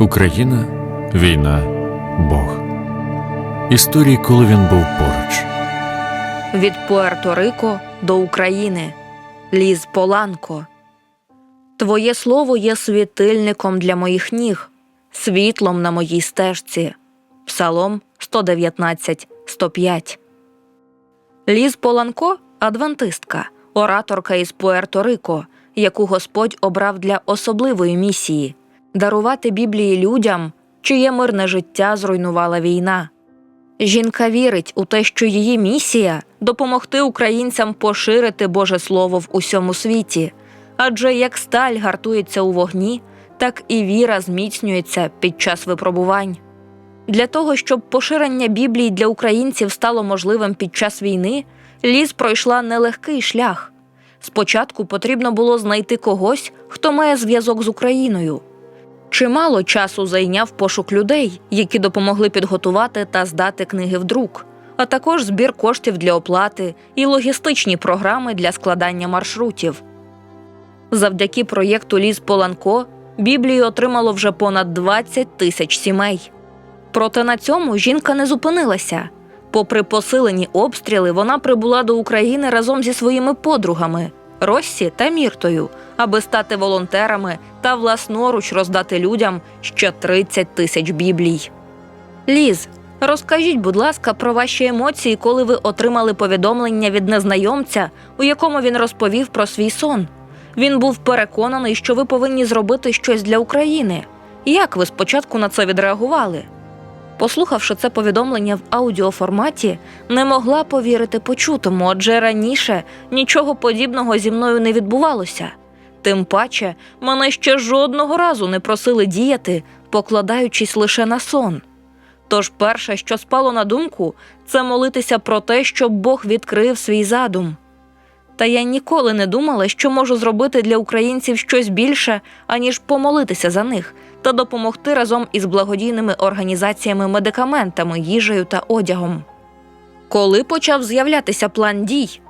Україна, війна, Бог. Історії, коли він був поруч. Від Пуерто-Рико до України. Ліз Поланко. Твоє слово є світильником для моїх ніг, світлом на моїй стежці. Псалом 119, 105. Ліз Поланко адвентистка, ораторка із Пуерто-Рико, яку Господь обрав для особливої місії дарувати Біблії людям, чиє мирне життя зруйнувала війна. Жінка вірить у те, що її місія допомогти українцям поширити Боже Слово в усьому світі, адже як сталь гартується у вогні, так і віра зміцнюється під час випробувань. Для того, щоб поширення Біблії для українців стало можливим під час війни, Ліз пройшла нелегкий шлях. Спочатку потрібно було знайти когось, хто має зв'язок з Україною. Чимало часу зайняв пошук людей, які допомогли підготувати та здати книги в друк, а також збір коштів для оплати і логістичні програми для складання маршрутів. Завдяки проєкту Ліз Поланко Біблію отримало вже понад 20 тисяч сімей. Проте на цьому жінка не зупинилася. Попри посилені обстріли, вона прибула до України разом зі своїми подругами Россі та Міртою, аби стати волонтерами та власноруч роздати людям ще 30 тисяч біблій. Ліз, розкажіть, будь ласка, про ваші емоції, коли ви отримали повідомлення від незнайомця, у якому він розповів про свій сон. Він був переконаний, що ви повинні зробити щось для України. Як ви спочатку на це відреагували? Послухавши це повідомлення в аудіоформаті, не могла повірити почутому, адже раніше нічого подібного зі мною не відбувалося. Тим паче, мене ще жодного разу не просили діяти, покладаючись лише на сон. Тож перше, що спало на думку, це молитися про те, щоб Бог відкрив свій задум. Та я ніколи не думала, що можу зробити для українців щось більше, аніж помолитися за них та допомогти разом із благодійними організаціями медикаментами, їжею та одягом. Коли почав з'являтися план дій,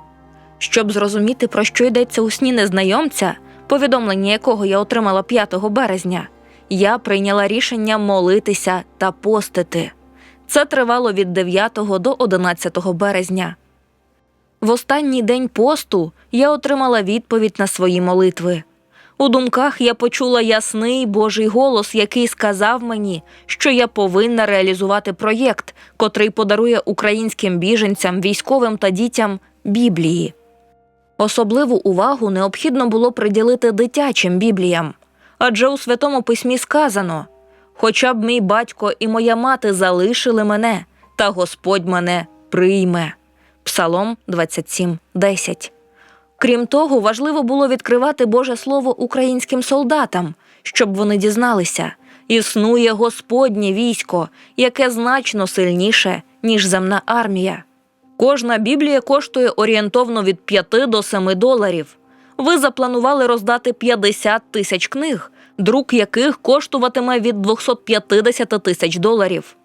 щоб зрозуміти, про що йдеться у сні незнайомця, повідомлення якого я отримала 5 березня, я прийняла рішення молитися та постити. Це тривало від 9 до 11 березня. В останній день посту я отримала відповідь на свої молитви. У думках я почула ясний Божий голос, який сказав мені, що я повинна реалізувати проєкт, котрий подарує українським біженцям, військовим та дітям Біблії. Особливу увагу необхідно було приділити дитячим бібліям, адже у Святому Письмі сказано: Хоча б мій батько і моя мати залишили мене, та Господь мене прийме. Псалом 27.10. Крім того, важливо було відкривати Боже Слово українським солдатам, щоб вони дізналися, існує Господнє військо, яке значно сильніше, ніж земна армія. Кожна біблія коштує орієнтовно від 5 до 7 доларів. Ви запланували роздати 50 тисяч книг, друк яких коштуватиме від 250 тисяч доларів.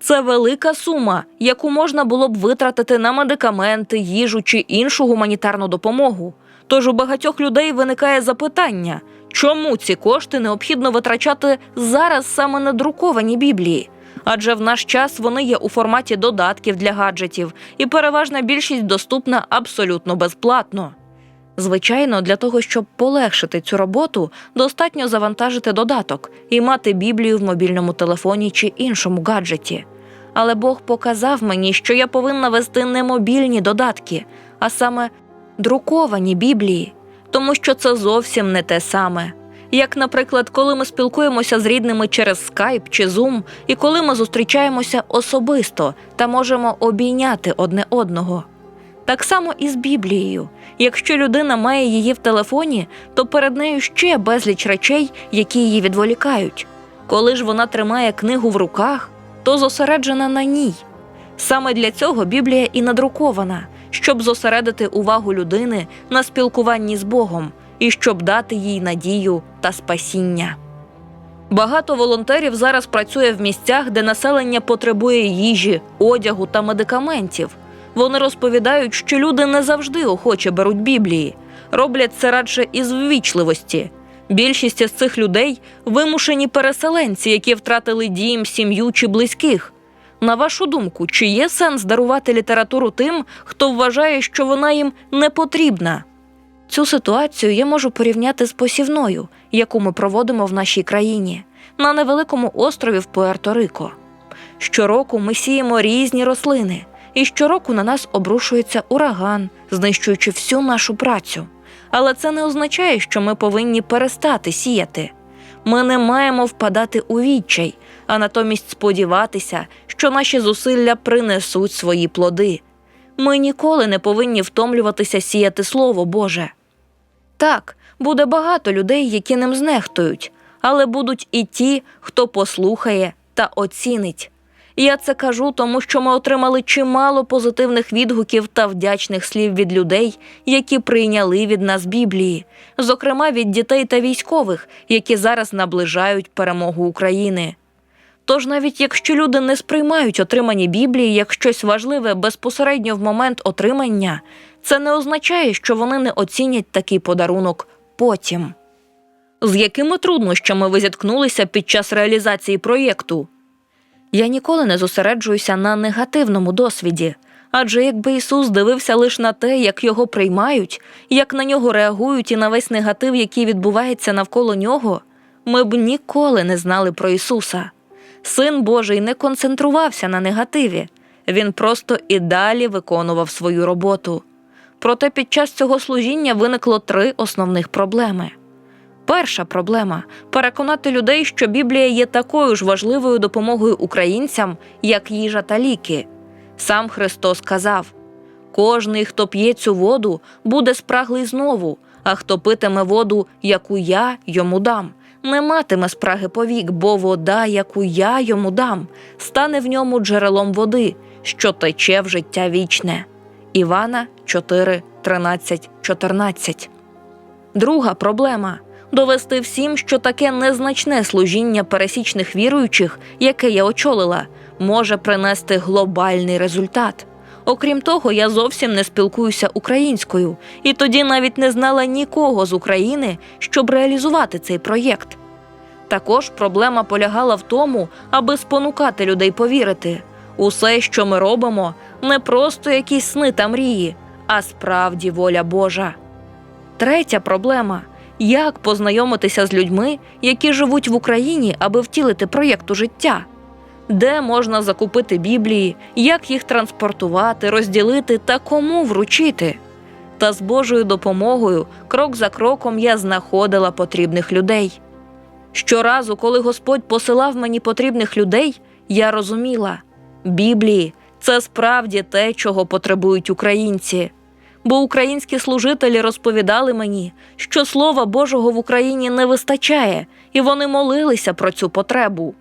Це велика сума, яку можна було б витратити на медикаменти, їжу чи іншу гуманітарну допомогу. Тож у багатьох людей виникає запитання, чому ці кошти необхідно витрачати зараз саме на друковані біблії? Адже в наш час вони є у форматі додатків для гаджетів, і переважна більшість доступна абсолютно безплатно. Звичайно, для того, щоб полегшити цю роботу, достатньо завантажити додаток і мати Біблію в мобільному телефоні чи іншому гаджеті. Але Бог показав мені, що я повинна вести не мобільні додатки, а саме друковані Біблії, тому що це зовсім не те саме. Як, наприклад, коли ми спілкуємося з рідними через Skype чи Zoom, і коли ми зустрічаємося особисто та можемо обійняти одне одного. Так само і з Біблією. Якщо людина має її в телефоні, то перед нею ще безліч речей, які її відволікають. Коли ж вона тримає книгу в руках, то зосереджена на ній. Саме для цього Біблія і надрукована, щоб зосередити увагу людини на спілкуванні з Богом і щоб дати їй надію та спасіння. Багато волонтерів зараз працює в місцях, де населення потребує їжі, одягу та медикаментів. Вони розповідають, що люди не завжди охоче беруть Біблії, роблять це радше із ввічливості. Більшість із цих людей вимушені переселенці, які втратили дім, сім'ю чи близьких. На вашу думку, чи є сенс дарувати літературу тим, хто вважає, що вона їм не потрібна? Цю ситуацію я можу порівняти з посівною, яку ми проводимо в нашій країні на невеликому острові в Пуерто-Рико. Щороку ми сіємо різні рослини, і щороку на нас обрушується ураган, знищуючи всю нашу працю. Але це не означає, що ми повинні перестати сіяти. Ми не маємо впадати у відчай, а натомість сподіватися, що наші зусилля принесуть свої плоди. Ми ніколи не повинні втомлюватися сіяти Слово Боже. Так, буде багато людей, які ним знехтують, але будуть і ті, хто послухає та оцінить. Я це кажу, тому що ми отримали чимало позитивних відгуків та вдячних слів від людей, які прийняли від нас Біблії, зокрема від дітей та військових, які зараз наближають перемогу України. Тож навіть якщо люди не сприймають отримані Біблії як щось важливе безпосередньо в момент отримання, це не означає, що вони не оцінять такий подарунок потім. З якими труднощами ви зіткнулися під час реалізації проєкту? Я ніколи не зосереджуюся на негативному досвіді, адже якби Ісус дивився лише на те, як його приймають, як на нього реагують і на весь негатив, який відбувається навколо нього, ми б ніколи не знали про Ісуса. Син Божий не концентрувався на негативі, він просто і далі виконував свою роботу. Проте під час цього служіння виникло три основних проблеми. Перша проблема переконати людей, що Біблія є такою ж важливою допомогою українцям, як їжа та ліки. Сам Христос сказав: кожний, хто п'є цю воду, буде спраглий знову, а хто питиме воду, яку я йому дам, не матиме спраги повік, бо вода, яку я йому дам, стане в ньому джерелом води, що тече в життя вічне. Івана 4, 13, 14. Друга проблема довести всім, що таке незначне служіння пересічних віруючих, яке я очолила, може принести глобальний результат. Окрім того, я зовсім не спілкуюся українською, і тоді навіть не знала нікого з України, щоб реалізувати цей проєкт. Також проблема полягала в тому, аби спонукати людей повірити. Усе, що ми робимо, не просто якісь сни та мрії, а справді воля Божа. Третя проблема як познайомитися з людьми, які живуть в Україні, аби втілити проєкт у життя, де можна закупити Біблії, як їх транспортувати, розділити та кому вручити. Та з Божою допомогою, крок за кроком, я знаходила потрібних людей. Щоразу, коли Господь посилав мені потрібних людей, я розуміла Біблії це справді те, чого потребують українці. Бо українські служителі розповідали мені, що Слова Божого в Україні не вистачає, і вони молилися про цю потребу.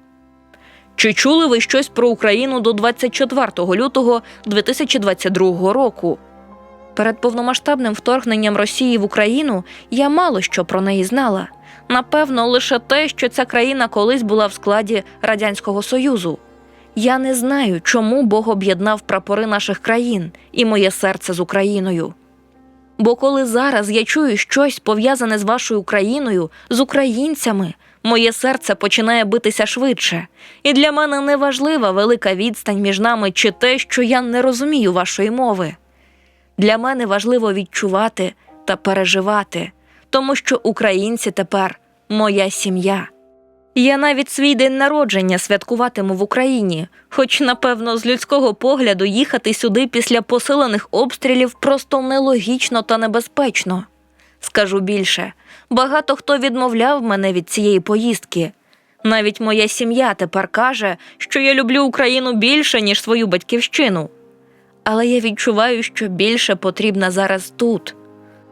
Чи чули ви щось про Україну до 24 лютого 2022 року? Перед повномасштабним вторгненням Росії в Україну я мало що про неї знала. Напевно, лише те, що ця країна колись була в складі Радянського Союзу. Я не знаю, чому Бог об'єднав прапори наших країн і моє серце з Україною. Бо коли зараз я чую щось пов'язане з вашою країною, з українцями, моє серце починає битися швидше, і для мене не важлива велика відстань між нами чи те, що я не розумію вашої мови. Для мене важливо відчувати та переживати, тому що українці тепер моя сім'я. Я навіть свій день народження святкуватиму в Україні, хоч, напевно, з людського погляду їхати сюди після посилених обстрілів просто нелогічно та небезпечно. Скажу більше, багато хто відмовляв мене від цієї поїздки. Навіть моя сім'я тепер каже, що я люблю Україну більше, ніж свою батьківщину. Але я відчуваю, що більше потрібна зараз тут.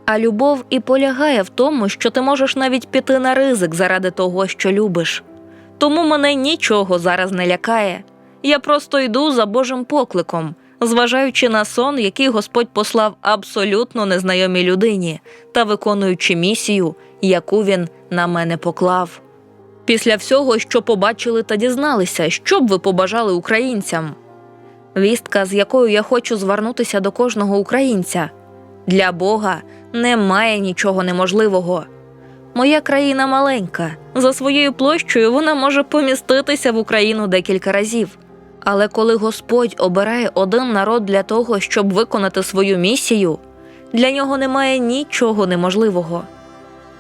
А любов і полягає в тому, що ти можеш навіть піти на ризик заради того, що любиш. Тому мене нічого зараз не лякає. Я просто йду за Божим покликом, зважаючи на сон, який Господь послав абсолютно незнайомій людині, та виконуючи місію, яку він на мене поклав. Після всього, що побачили та дізналися, що б ви побажали українцям? Вістка, з якою я хочу звернутися до кожного українця. Для Бога немає нічого неможливого. Моя країна маленька. За своєю площею вона може поміститися в Україну декілька разів. Але коли Господь обирає один народ для того, щоб виконати свою місію, для нього немає нічого неможливого.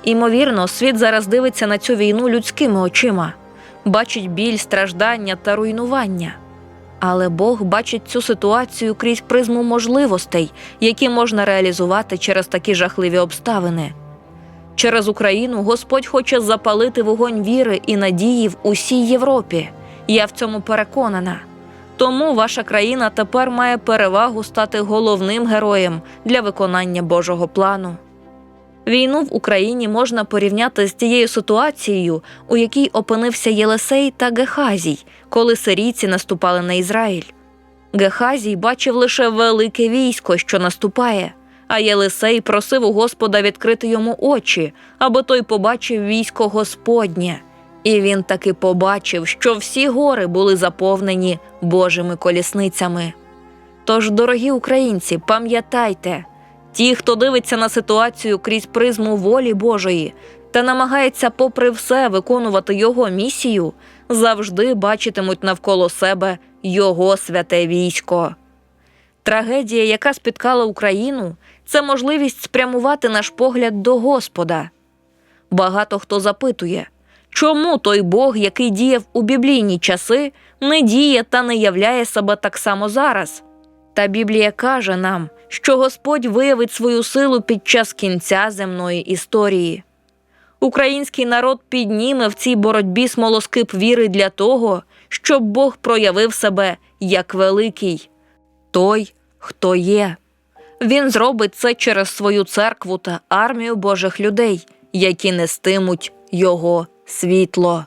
Імовірно, світ зараз дивиться на цю війну людськими очима, бачить біль, страждання та руйнування. Але Бог бачить цю ситуацію крізь призму можливостей, які можна реалізувати через такі жахливі обставини. Через Україну Господь хоче запалити вогонь віри і надії в усій Європі. Я в цьому переконана. Тому ваша країна тепер має перевагу стати головним героєм для виконання Божого плану. Війну в Україні можна порівняти з тією ситуацією, у якій опинився Єлисей та Гехазій, коли сирійці наступали на Ізраїль. Гехазій бачив лише велике військо, що наступає, а Єлисей просив у Господа відкрити йому очі, аби той побачив військо Господнє. І він таки побачив, що всі гори були заповнені Божими колісницями. Тож, дорогі українці, пам'ятайте, ті, хто дивиться на ситуацію крізь призму волі Божої та намагається, попри все, виконувати його місію, завжди бачитимуть навколо себе його святе військо. Трагедія, яка спіткала Україну, це можливість спрямувати наш погляд до Господа. Багато хто запитує, чому той Бог, який діяв у біблійні часи, не діє та не являє себе так само зараз. Та Біблія каже нам, що Господь виявить свою силу під час кінця земної історії. Український народ підніме в цій боротьбі смолоскип віри для того, щоб Бог проявив себе як великий, той, хто є. Він зробить це через свою церкву та армію Божих людей, які нестимуть його світло.